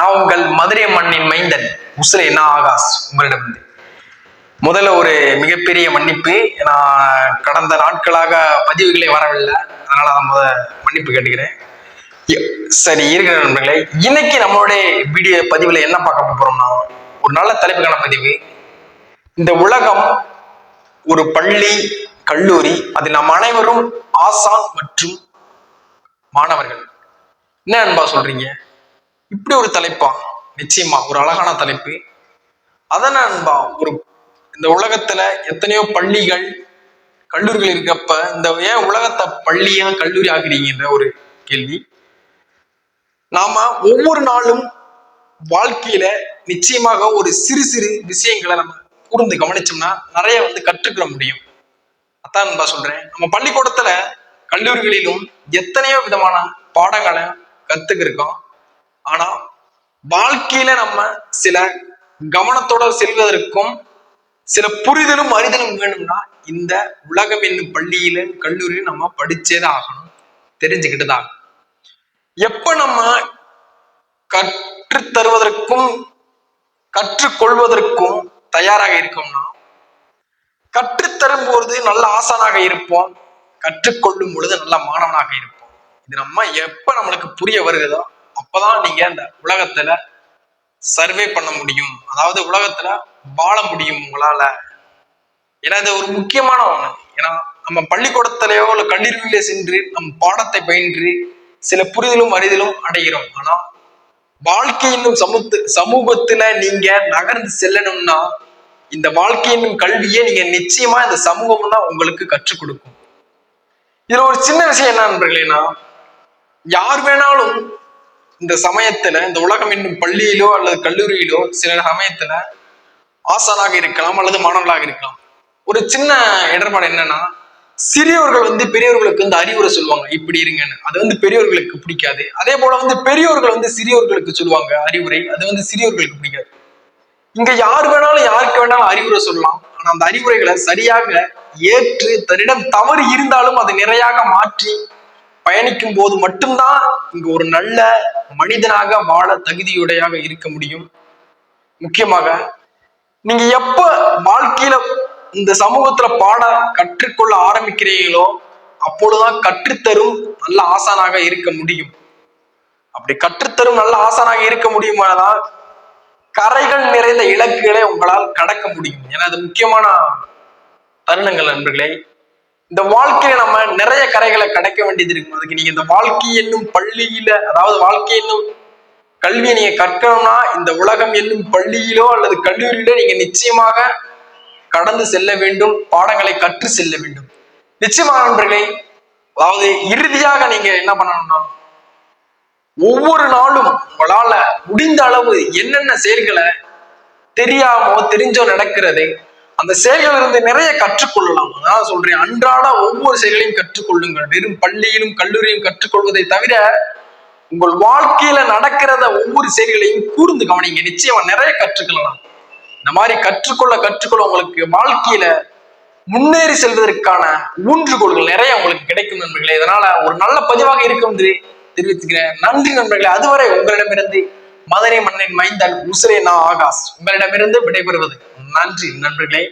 நான் உங்கள் மதுரை மண்ணின் மைந்தன் உசுரே நான் ஆகாஷ் உங்களிடம் முதல்ல ஒரு மிகப்பெரிய மன்னிப்பு. நான் கடந்த நாட்களாக பதிவுகளே வரவில்லை. அதனால நான் முத மன்னிப்பு கேட்டுக்கிறேன். எ- சரி இருக்கிற நண்பர்களே. இன்னைக்கு நம்மளுடைய வீடியோ பதிவுல என்ன பார்க்க போறோம்னா ஒரு நல்ல தலைப்புக்கான பதிவு. இந்த உலகம் ஒரு பள்ளி கல்லூரி அதில் நாம் அனைவரும் ஆசான் மற்றும் மாணவர்கள். என்ன அன்பா சொல்றீங்க? இப்படி ஒரு தலைப்பா? நிச்சயமா ஒரு அழகான தலைப்பு. அதான அன்பா ஒரு இந்த உலகத்துல எத்தனையோ பள்ளிகள் கல்லூரிகள் இருக்கப்ப இந்த ஏன் உலகத்தை பள்ளியா கல்லூரி ஆக்குறீங்கன்ற ஒரு கேள்வி. நாம ஒவ்வொரு நாளும் வாழ்க்கையில நிச்சயமாக ஒரு சிறு சிறு விஷயங்களை நம்ம கூர்ந்து கவனிச்சோம்னா நிறைய வந்து கற்றுக்கிற முடியும். அதான் நண்பா சொல்றேன். நம்ம பள்ளிக்கூடத்துல கல்லூரிகளிலும் எத்தனையோ விதமான பாடங்களை கத்துக்கிருக்கோம். ஆனா வாழ்க்கையில நம்ம சில கவனத்தோட செல்வதற்கும் சில புரிதலும் அறிதலும் வேணும்னா இந்த உலகம் என்னும் பள்ளியில கல்லூரியில நம்ம படிச்சேதான் ஆகணும். தெரிஞ்சுக்கிட்டு தான் எப்ப நம்ம கற்று தருவதற்கும் கற்றுக்கொள்வதற்கும் தயாராக இருக்கோம்னா கற்றுத்தரும் போது நல்ல ஆசானாக இருப்போம். கற்றுக்கொள்ளும் பொழுது நல்ல மாணவனாக இருப்போம். இது நம்ம எப்ப நம்மளுக்கு புரிய வருகிறதோ அப்பதான் நீங்க இந்த உலகத்துல சர்வே பண்ண முடியும். அதாவது உலகத்துல வாழ முடியும் உங்களால. ஏன்னா இது ஒரு முக்கியமான ஒண்ணு. ஏன்னா நம்ம பள்ளிக்கூடத்திலேயோ இல்ல கல்லூரியிலே சென்று நம் பாடத்தை பயின்று சில புரிதலும் அறிதலும் அடைகிறோம். ஆனா வாழ்க்கையினும் சமூத்து சமூகத்துல நீங்க நகர்ந்து செல்லணும்னா இந்த வாழ்க்கையினும் கல்வியை நீங்க நிச்சயமா இந்த சமூகம் தான் உங்களுக்கு கற்றுக் கொடுக்கும். இதுல ஒரு சின்ன விஷயம் என்ன நண்பர்களேனா யார் வேணாலும் இந்த சமயத்துல இந்த உலகம் என்னும் பள்ளியிலோ அல்லது கல்லூரியிலோ சில சமயத்துல ஆசானாக இருக்கலாம் அல்லது மாணவர்களாக இருக்கலாம். ஒரு சின்ன இடர்பாடு என்னன்னா சிறியவர்கள் வந்து பெரியவர்களுக்கு வந்து அறிவுரை சொல்லுவாங்க இப்படி இருங்கன்னு. அது வந்து பெரியவர்களுக்கு பிடிக்காது. அதே போல வந்து பெரியவர்கள் வந்து சிறியவர்களுக்கு சொல்லுவாங்க அறிவுரை அது வந்து சிறியவர்களுக்கு பிடிக்காது. இங்க யார் வேணாலும் யாருக்கு வேணாலும் அறிவுரை சொல்லலாம். ஆனா அந்த அறிவுரைகளை சரியாக ஏற்று தன்னிடம் தவறு இருந்தாலும் அதை நிறையாக மாற்றி பயணிக்கும் போது மட்டும்தான் இங்க ஒரு நல்ல மனிதனாக வாழ தகுதியுடையாக இருக்க முடியும். முக்கியமாக நீங்க எப்ப வாழ்க்கையில இந்த சமூகத்துல பாட கற்றுக்கொள்ள ஆரம்பிக்கிறீங்களோ அப்பொழுதுதான் கற்றுத்தரும் நல்ல ஆசானாக இருக்க முடியும். அப்படி கற்றுத்தரும் நல்ல ஆசானாக இருக்க முடியுமானால் கரைகள் நிறைந்த இலக்குகளை உங்களால் கடக்க முடியும். ஏன்னா அது முக்கியமான தருணங்கள் நண்பர்களே. இந்த வாழ்க்கையில நம்ம நிறைய கரைகளை கடக்க வேண்டியது இருக்கும். அதுக்கு நீங்க இந்த வாழ்க்கை என்னும் பள்ளியில அதாவது வாழ்க்கை என்னும் கல்வியை நீங்க கற்கணும்னா இந்த உலகம் என்னும் பள்ளியிலோ அல்லது கல்லூரியிலோ நீங்க நிச்சயமாக கடந்து செல்ல வேண்டும் பாடங்களை கற்று செல்ல வேண்டும். நிச்சயமாக நண்பர்களே அதாவது இறுதியாக நீங்க என்ன பண்ணணும்னா ஒவ்வொரு நாளும் உங்களால முடிந்த அளவு என்னென்ன செயல்களை தெரியாமோ தெரிஞ்சோ நடக்கிறது அந்த செயல்கள் இருந்து நிறைய கற்றுக்கொள்ளலாம். அதான் சொல்றேன் அன்றாட ஒவ்வொரு செயல்களையும் கற்றுக்கொள்ளுங்கள். வெறும் பள்ளியிலும் கல்லூரியிலும் கற்றுக்கொள்வதை தவிர உங்கள் வாழ்க்கையில நடக்கிறத ஒவ்வொரு செயல்களையும் கூர்ந்து கவனிங்க. நிச்சயமா நிறைய கற்றுக்கலாம் இந்த மாதிரி கற்றுக்கொள்ள கற்றுக்கொள்ள உங்களுக்கு வாழ்க்கையில முன்னேறி செல்வதற்கான ஊன்றுகோல்கள் நிறைய உங்களுக்கு கிடைக்கும் நண்பர்களே. இதனால ஒரு நல்ல பதிவாக இருக்கும் தெரிவித்துக்கிறேன். நன்றி நண்பர்களே. அதுவரை உங்களிடமிருந்து மதுரை மண்ணின் மைந்தன் உசிரே நான் ஆகாஷ். உங்களிடமிருந்து விடைபெறுவது நன்றி நண்பர்களே.